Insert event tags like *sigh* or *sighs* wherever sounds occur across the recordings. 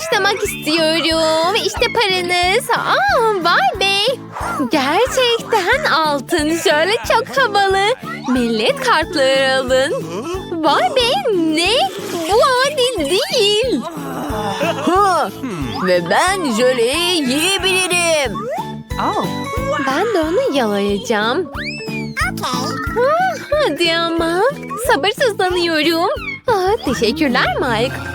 başlamak istiyorum. İşte paranız. Aa, vay be. Gerçekten altın. Şöyle çok havalı. Millet kartları alın. Vay be ne? Bu adil değil. Ha, ve ben jöleyi yiyebilirim. Ben de onu yalayacağım. Ha, hadi ama. Sabırsızlanıyorum. Aa, teşekkürler Mike.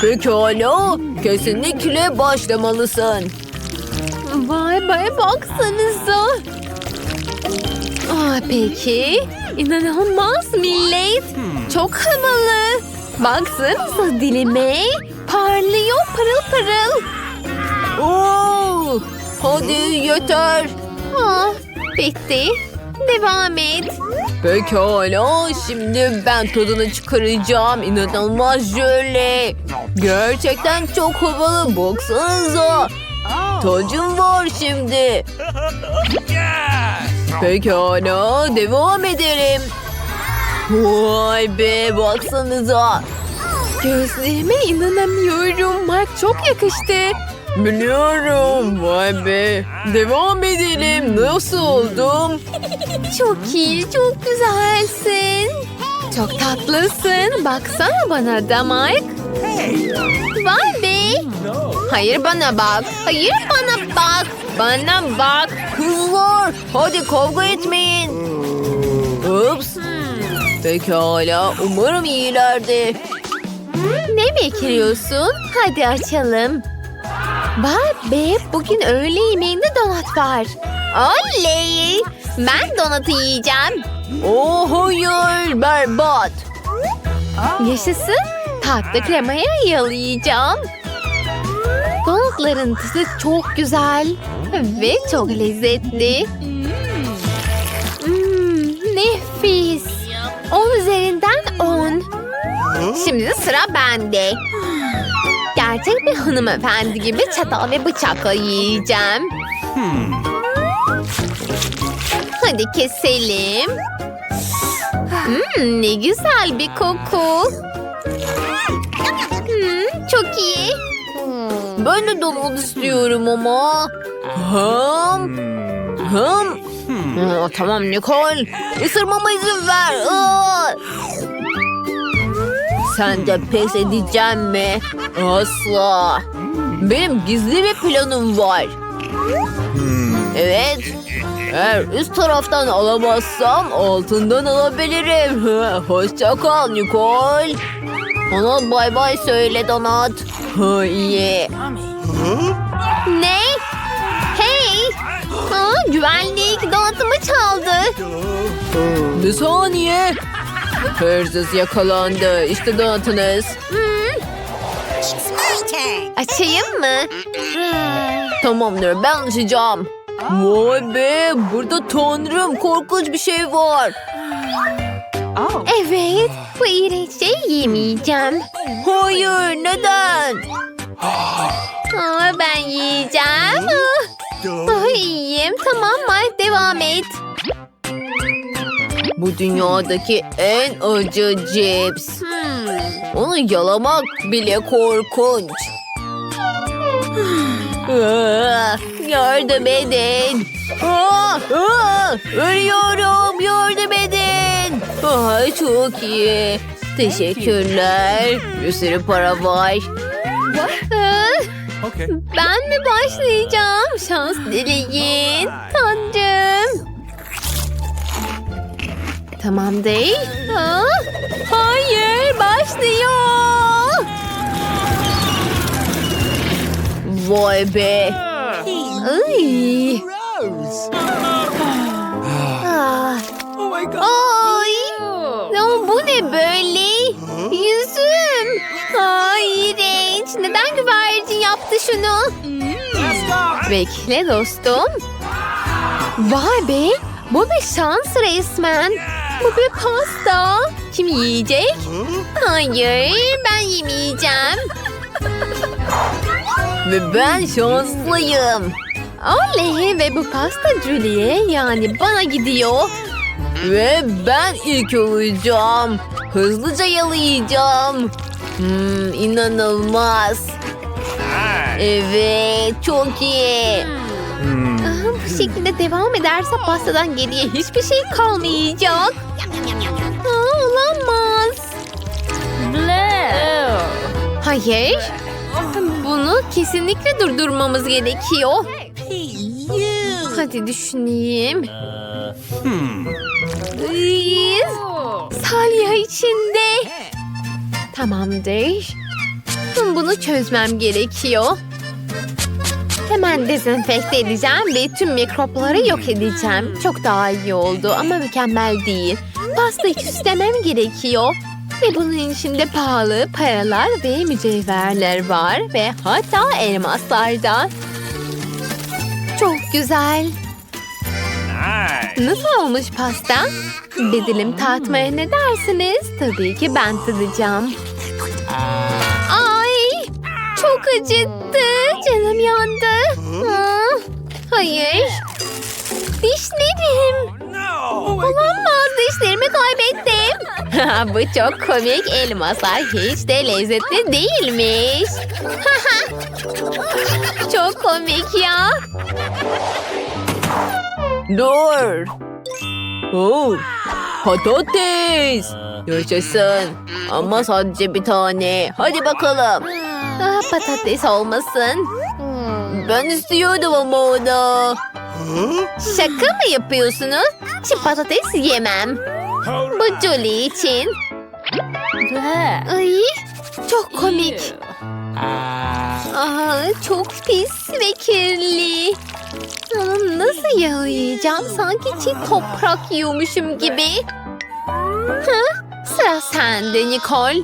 Pekala, kesinlikle başlamalısın. Vay be baksanıza. Aa, peki. İnanılmaz millet. Çok havalı. Baksanıza dilime. Parlıyor parıl parıl. Oo, hadi yeter. Ah, bitti. Devam et. Pekala, şimdi ben tadını çıkaracağım. İnanılmaz jöle. Gerçekten çok havalı, baksanıza. Tacım var şimdi. Pekala, devam edelim. Vay be, baksanıza. Gözlerime inanamıyorum. Mark çok yakıştı. Biliyorum, vay be. Devam edelim. Nasıl oldum? Çok iyi, çok güzelsin. Çok tatlısın. Baksana bana da Mike. Vay be. Hayır bana bak. Hayır bana bak. Bana bak. Kızlar, hadi kavga etmeyin. Ups. Pekala, umarım iyilerdi. Ne bekliyorsun? Hadi açalım. Be, bugün öğle yemeğinde donat var. Oley! Ben donatı yiyeceğim. Oh hayır, berbat. Yaşasın. Tatlı kremaya yalayacağım. Donatların tadı çok güzel ve çok lezzetli. Hmm, nefis. 10 üzerinden 10. Şimdi sıra bende. Gerçek bir hanımefendi gibi çatal ve bıçakla yiyeceğim. Hadi keselim. Hmm, ne güzel bir koku. Hmm, çok iyi. Ben de donut istiyorum ama. Hım. Hım. Aa, tamam Nicole. Isırmama izin ver. Sen de pes edeceğim mi? Asla. Benim gizli bir planım var. Evet. Eğer üst taraftan alamazsam altından alabilirim. *laughs* Hoşça kal Nicole. Ona bay bay söyle Donat. Ha, *laughs* iyi. Ne? Hey! Aa, güvenlik donatımı çaldı. Bir saniye. Hırsız yakalandı. İşte donatınız. Hmm, açayım mı? Tamamdır ben açacağım. Vay be burada tanrım korkunç bir şey var. Evet, bu iğrenç şeyi yemeyeceğim. Hayır neden? Aa, ben yiyeceğim. Ah, iyiyim. Tamam Mike devam et. Bu dünyadaki en acı cips. Onu yalamak bile korkunç. Aa, *sighs* Yardım edin. Aa, *sighs* aa, ölüyorum. Yardım edin. Ay, çok iyi. Teşekkürler. Bir sürü para var. Ben mi başlayacağım? Şans dileyin. Tanrım. Tamam değil. Ha? Hayır başlıyor. Vay be. Ay. Ah. Ay. Ya bu ne böyle? Yüzüm. Ay iğrenç. Neden güvercin yaptı şunu? Bekle dostum. Vay be. Bu bir şans resmen. Bu bir pasta. Kim yiyecek? Hayır ben yemeyeceğim. Ve ben şanslıyım. Oley ve bu pasta Julie'ye yani bana gidiyor. Ve ben ilk olacağım. Hızlıca yalayacağım. Hmm, inanılmaz. Evet, çok iyi. Ah, Bu şekilde devam ederse pastadan geriye hiçbir şey kalmayacak. Aa, olamaz. Hayır. Bunu kesinlikle durdurmamız gerekiyor. Hadi düşüneyim. Iy, Salya içinde. Tamamdır. Bunu çözmem gerekiyor. Hemen dezenfekte edeceğim ve tüm mikropları yok edeceğim. Çok daha iyi oldu ama mükemmel değil. Pastayı süslemem gerekiyor. Ve bunun içinde pahalı paralar ve mücevherler var ve hatta elmaslar da. Çok güzel. Nasıl olmuş pasta? Bedelim tatmaya ne dersiniz? Tabii ki ben tadacağım. Ay! Çok acıttı. Canım yandı. Aa, hayır. Dişlerim. Olamaz dişlerimi kaybettim. Bu çok komik elmaslar hiç de lezzetli değilmiş. çok komik ya. Dur. Oh, patates. Yaşasın. Ama sadece bir tane. Hadi bakalım. Ah, patates olmasın. Ben istiyordum ama onu. Şaka mı yapıyorsunuz? Çiğ patates yemem. Bu Julie için. Ay, çok komik. Aa, çok pis ve kirli. Nasıl yalayacağım? Sanki çiğ toprak yiyormuşum gibi. Hı? Sıra sende Nicole.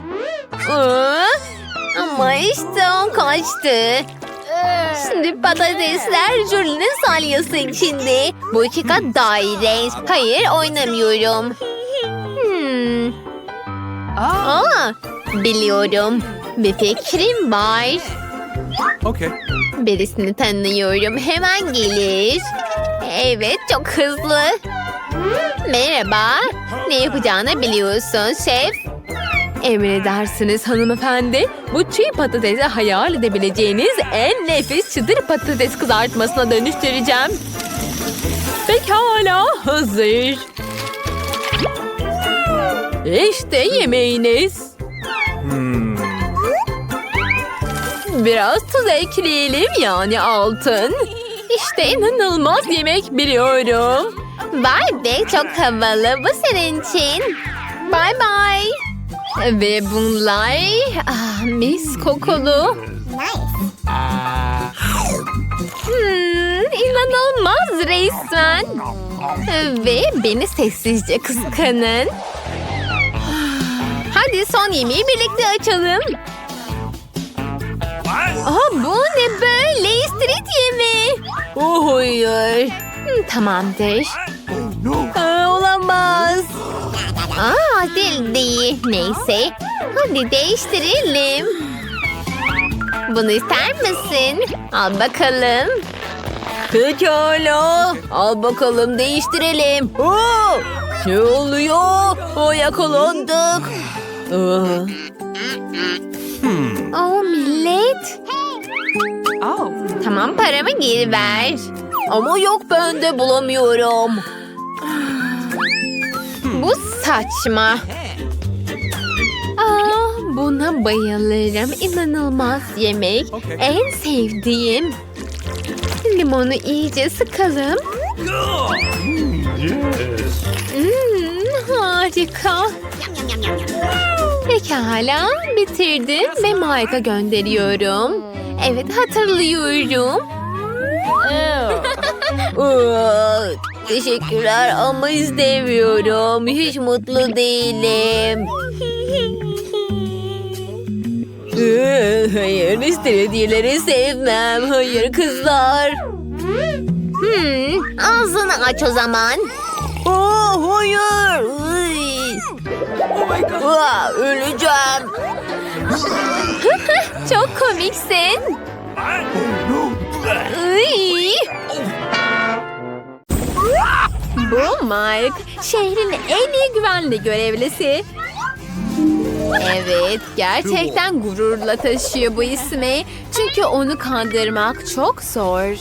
Aa, ama işte o kaçtı. Şimdi patatesler Julie'nin salyası içinde. Bu iki kat daha iğrenç. Hayır oynamıyorum. Hmm. Aa, biliyorum. Bir fikrim var. Okay. Birisini tanıyorum. Hemen gelir. Evet çok hızlı. Merhaba. Ne yapacağını biliyorsun şef. Emredersiniz hanımefendi. Bu çiğ patatesi hayal edebileceğiniz en nefis çıtır patates kızartmasına dönüştüreceğim. Pekala hazır. İşte yemeğiniz. Biraz tuz ekleyelim yani altın. İşte inanılmaz yemek biliyorum. Vay be çok havalı bu senin için. Bye bye. Ve bunlar ah, mis kokulu. Hmm, inanılmaz resmen. Ve beni sessizce kıskanın. Hadi son yemeği birlikte açalım. Aa, bu ne böyle? Street yemeği. Oh hayır. Hmm, tamamdır. Aa, olamaz. Aa, değil. Neyse. Hadi değiştirelim. Bunu ister misin? Al bakalım. Pekala. Al bakalım değiştirelim. Oo, ne oluyor? O yakalandık. Aa, Oo millet. Tamam paramı geri ver. ama yok ben de bulamıyorum. Saçma. Aa, buna bayılırım. İnanılmaz yemek. En sevdiğim. Limonu iyice sıkalım. Hmm, harika. Pekala bitirdim ve Mike'a gönderiyorum. Evet hatırlıyorum. *laughs* Teşekkürler ama istemiyorum. Hiç mutlu değilim. Hayır, istediğleri sevmem. Hayır kızlar. Hmm, ağzını aç o zaman. Aa, hayır. Iy. Aa, öleceğim. *laughs* Çok komiksin. Iy. Bu Mike, şehrin en iyi güvenli görevlisi. Evet, gerçekten gururla taşıyor bu ismi. Çünkü onu kandırmak çok zor.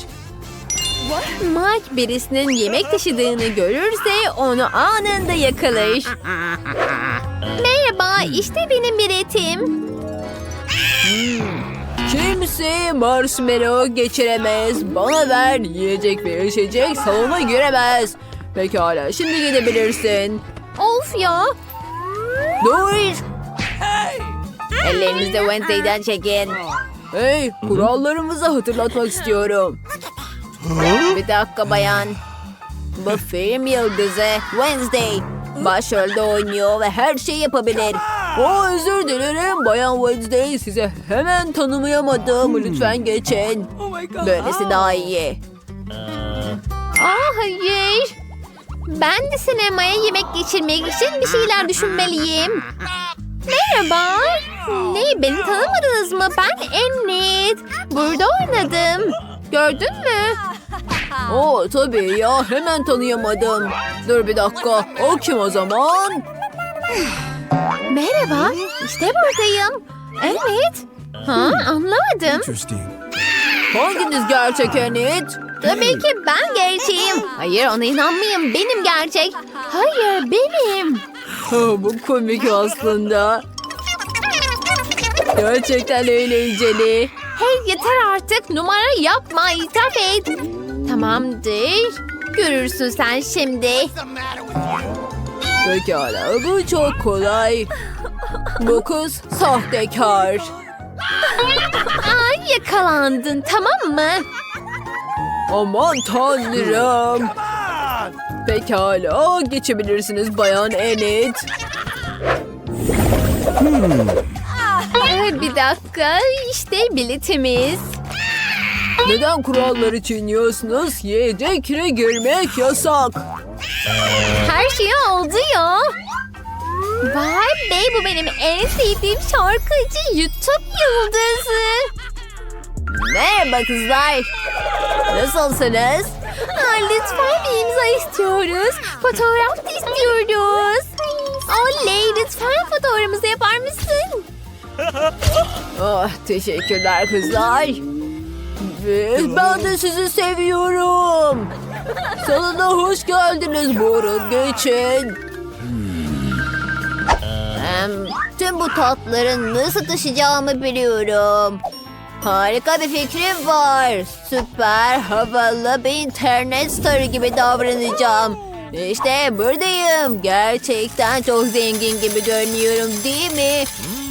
Mike birisinin yemek taşıdığını görürse onu anında yakalar. Merhaba, işte benim biletim. Kimse marshmallow geçiremez. Bana ver yiyecek ve içecek salona giremez. Pekala şimdi gidebilirsin. Of ya. Dur. Ellerinizi Wednesday'den çekin. Hey kurallarımızı hatırlatmak istiyorum. Bir dakika bayan. Bu film yıldızı Wednesday. Başrolde oynuyor ve her şeyi yapabilir. O özür dilerim Bayan Wednesday size hemen tanımayamadım. Lütfen geçin. Böylesi daha iyi. Aa hayır. Ben de sinemaya yemek geçirmek için bir şeyler düşünmeliyim. Merhaba. Ne beni tanımadınız mı? Ben Enid. Burada oynadım. Gördün mü? Oo tabii ya hemen tanıyamadım. Dur bir dakika o kim o zaman? Merhaba. İşte buradayım. Evet. Ha anlamadım. Interesting. Hanginiz gerçek Enid? Tabii ki ben gerçeğim. Hayır ona inanmayın. Benim gerçek. Hayır benim. Ha, bu komik aslında. Gerçekten eğlenceli. Hey yeter artık numara yapma itiraf et. Tamamdır. Görürsün sen şimdi. Pekala bu çok kolay. Bu kız sahtekar. Aa, yakalandın tamam mı? Aman tanrım. Pekala geçebilirsiniz bayan Enid. Ee, bir dakika işte biletimiz. Neden kuralları çiğniyorsunuz? Yiyeceklere girmek yasak. Her şey oldu ya. Vay be bu benim en sevdiğim şarkıcı YouTube yıldızı. Merhaba kızlar. Nasılsınız? Aa, lütfen bir imza istiyoruz. Fotoğraf da istiyoruz. Oley lütfen fotoğrafımızı yapar mısın? Ah, *laughs* teşekkürler kızlar. Ben de sizi seviyorum. Salona hoş geldiniz. Buyurun geçin. Hem, tüm bu tatların nasıl taşıyacağımı biliyorum. Harika bir fikrim var. Süper, havalı bir internet starı gibi davranacağım. İşte buradayım. Gerçekten çok zengin gibi görünüyorum değil mi?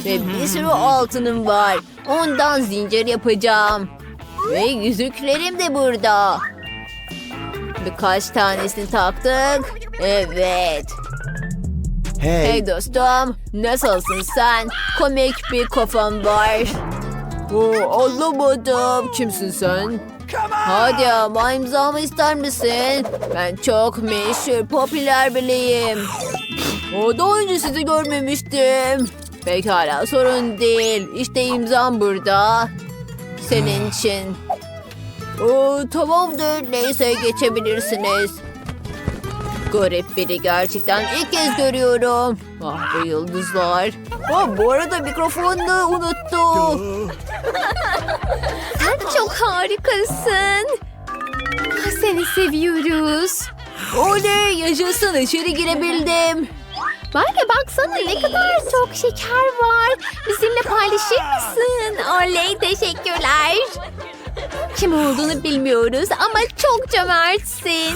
Ve bir sürü altınım var. Ondan zincir yapacağım. Ve yüzüklerim de burada. Birkaç tanesini taktık. Evet. Hey. Hey dostum, nasılsın sen? Komik bir kafan var. Oo, anlamadım. Kimsin sen? Hadi ama imzamı ister misin? Ben çok meşhur, popüler biriyim. O daha önce sizi görmemiştim. Pekala sorun değil. İşte imzam burada. Senin için. Oo, tamamdır. Neyse geçebilirsiniz. Garip biri gerçekten ilk kez görüyorum. Ah bu yıldızlar. Ah, bu arada mikrofonunu unuttu. Sen çok harikasın. Ah, Seni seviyoruz. Oley yaşasın içeri girebildim. Bana baksana ne kadar çok şeker var. Bizimle paylaşır mısın? Oley teşekkürler. Kim olduğunu bilmiyoruz ama çok cömertsin.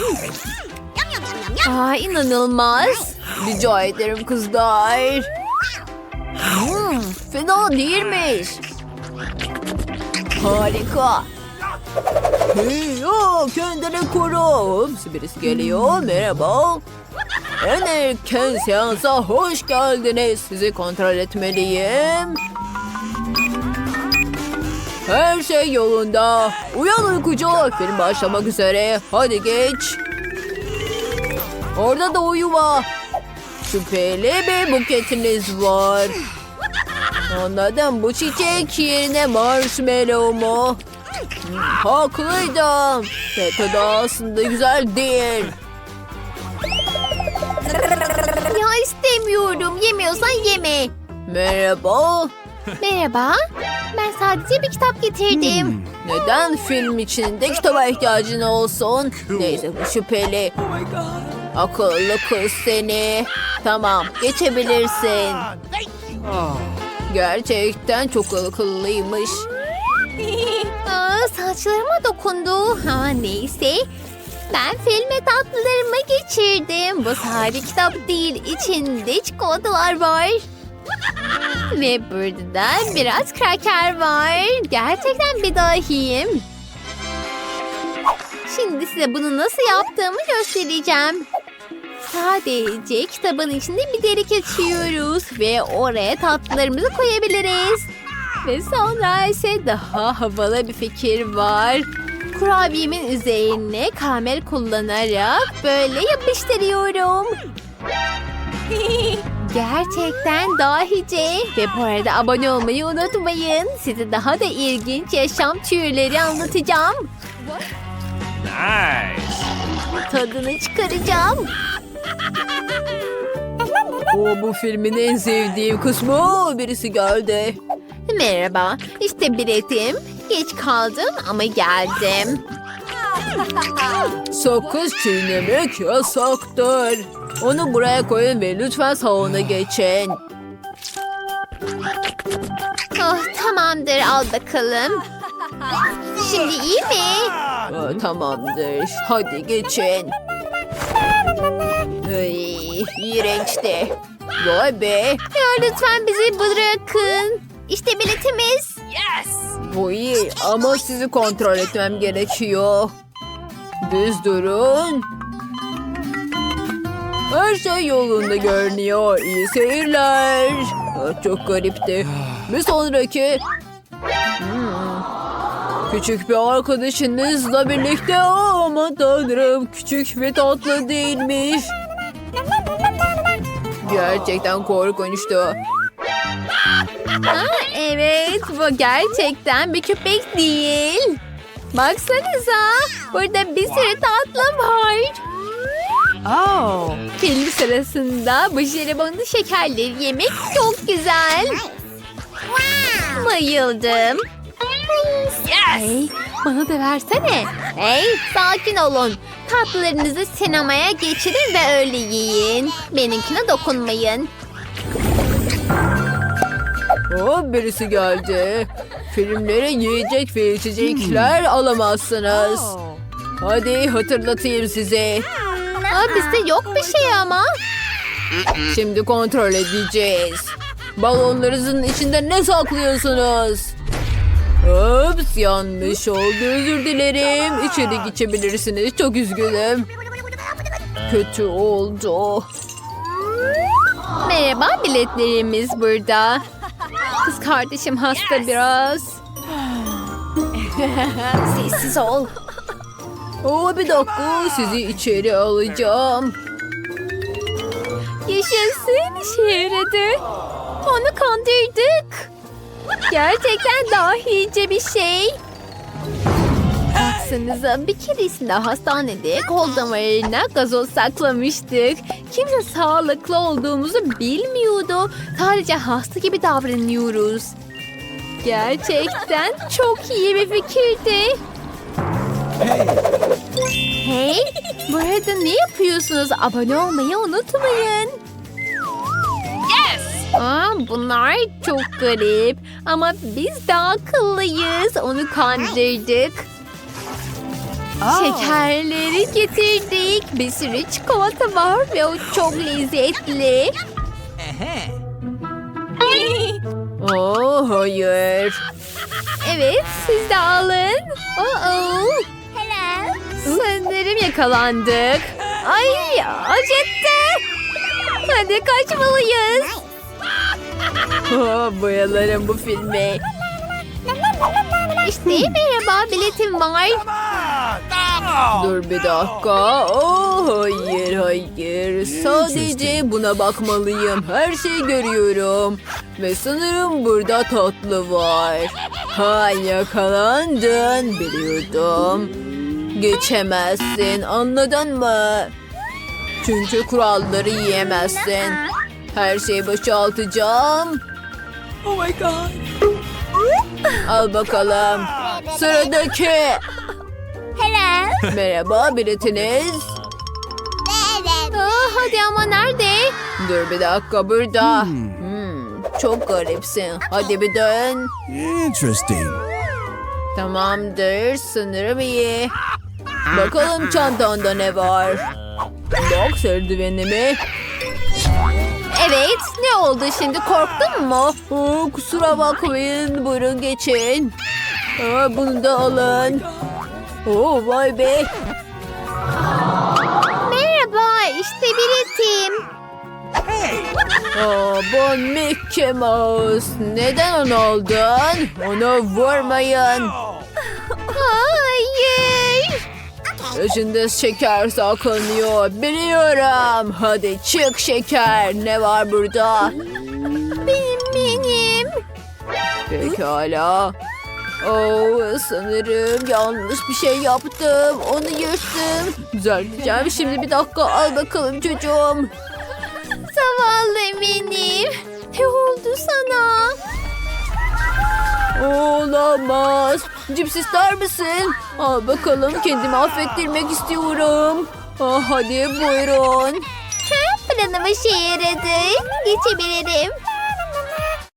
Aa, inanılmaz. Rica ederim kızlar. Hmm, fena değilmiş. Harika. Hey, ya, kendini koru. Birisi geliyor. Merhaba. En erken seansa hoş geldiniz. Sizi kontrol etmeliyim. Her şey yolunda. Uyan uykucu. Film başlamak üzere. Hadi geç. Orada da uyuma. Şüpheli bir buketiniz var. Anladım. Bu çiçek yerine marshmallow mu? Hmm, haklıydım. Ve tadı aslında güzel değil. Ya istemiyorum. Yemiyorsan yeme. Merhaba. Merhaba. Ben sadece bir kitap getirdim. Neden film içinde kitaba ihtiyacın olsun? Neyse bu şüpheli. Akıllı kız seni. Tamam geçebilirsin. Gerçekten çok akıllıymış. *laughs* Aa, saçlarıma dokundu. Ha, neyse. Ben filme tatlılarımı geçirdim. Bu sadece kitap değil. İçinde çikolatalar var. Ve burada da biraz kraker var. Gerçekten bir dahiyim. Şimdi size bunu nasıl yaptığımı göstereceğim. Sadece kitabın içinde bir delik açıyoruz ve oraya tatlılarımızı koyabiliriz. Ve sonra ise daha havalı bir fikir var. Kurabiyemin üzerine karamel kullanarak böyle yapıştırıyorum. *laughs* Gerçekten dahice. Ve bu arada abone olmayı unutmayın. Size daha da ilginç yaşam türleri anlatacağım. Nice. Tadını çıkaracağım. O bu filmin en sevdiğim kısmı birisi geldi. Merhaba, işte biletim. Geç kaldım ama geldim. Sakız çiğnemek yasaktır. Onu buraya koyun ve lütfen salona geçin. Oh, tamamdır, al bakalım. Şimdi iyi mi? Aa, tamamdır. Hadi geçin. Ay, iğrençti. Vay be. Ya lütfen bizi bırakın. İşte biletimiz. Bu iyi ama sizi kontrol etmem gerekiyor. Düz durun. Her şey yolunda görünüyor. İyi seyirler. Aa, Çok garipti. Bir sonraki. Hmm. Küçük bir arkadaşınızla birlikte ama tanrım küçük ve tatlı değilmiş. Gerçekten korkunçtu. Ha, evet, bu gerçekten bir köpek değil. Baksanıza, burada bir sürü tatlı var. Oh. Film sırasında bu jelibonlu şekerleri yemek çok güzel. Bayıldım. Hey, bana da versene. Hey, sakin olun. Tatlılarınızı sinemaya geçirin ve öyle yiyin. Benimkine dokunmayın. O birisi geldi. Filmlere yiyecek ve içecekler alamazsınız. Hadi hatırlatayım size. Aa, bizde yok bir şey ama. Şimdi kontrol edeceğiz. Balonlarınızın içinde ne saklıyorsunuz? Ups yanlış oldu özür dilerim. İçeri geçebilirsiniz çok üzgünüm. Kötü oldu. Merhaba biletlerimiz burada. Kız kardeşim hasta biraz. Sessiz ol. Oo, bir dakika sizi içeri alacağım. Yaşasın işe yaradı. Onu kandırdık. Gerçekten dahice bir şey. Baksanıza bir keresinde hastanede kol damarına gazoz saklamıştık. Kimse sağlıklı olduğumuzu bilmiyordu. Sadece hasta gibi davranıyoruz. Gerçekten çok iyi bir fikirdi. Hey, bu arada ne yapıyorsunuz? Abone olmayı unutmayın. Aa, bunlar çok garip. Ama biz daha akıllıyız. Onu kandırdık. Şekerleri getirdik. Bir sürü çikolata var ve o çok lezzetli. Oo, hayır. Evet, siz de alın. Oh Sanırım yakalandık. Ay, acıttı. Hadi kaçmalıyız. Aa, bayılırım bu filme. İşte merhaba, biletim var. Dur bir dakika. Oo, hayır hayır. Sadece buna bakmalıyım. Her şeyi görüyorum. Ve sanırım burada tatlı var. Ha yakalandın biliyordum. Geçemezsin anladın mı? Çünkü kuralları yiyemezsin. Her şeyi boşaltacağım. Al bakalım. Sıradaki. Hello. Merhaba biletiniz. Aa, hadi ama nerede? Dur bir dakika burada. Hmm, çok garipsin. Hadi bir dön. Interesting. Tamamdır. Sanırım iyi. Bakalım çantanda ne var? Bak serdiveni mi? Evet. Ne oldu şimdi korktun mu? Aa, kusura bakmayın. Buyurun geçin. Aa, bunu da alın. Oo, vay be. Merhaba işte biletim. Aa, bu Mickey Mouse. Neden onu aldın? Onu vurmayın. Hayır. İçinde şeker saklanıyor. Biliyorum. Hadi çık şeker. Ne var burada? Benim benim. Pekala. Oo, sanırım yanlış bir şey yaptım. Onu yırttım. Düzelteceğim. Şimdi bir dakika al bakalım çocuğum. Zavallı benim. Ne oldu sana? Olamaz. Cips ister misin? Al bakalım kendimi affettirmek istiyorum. Ah, hadi buyurun. Planım işe yaradı. Geçebilirim.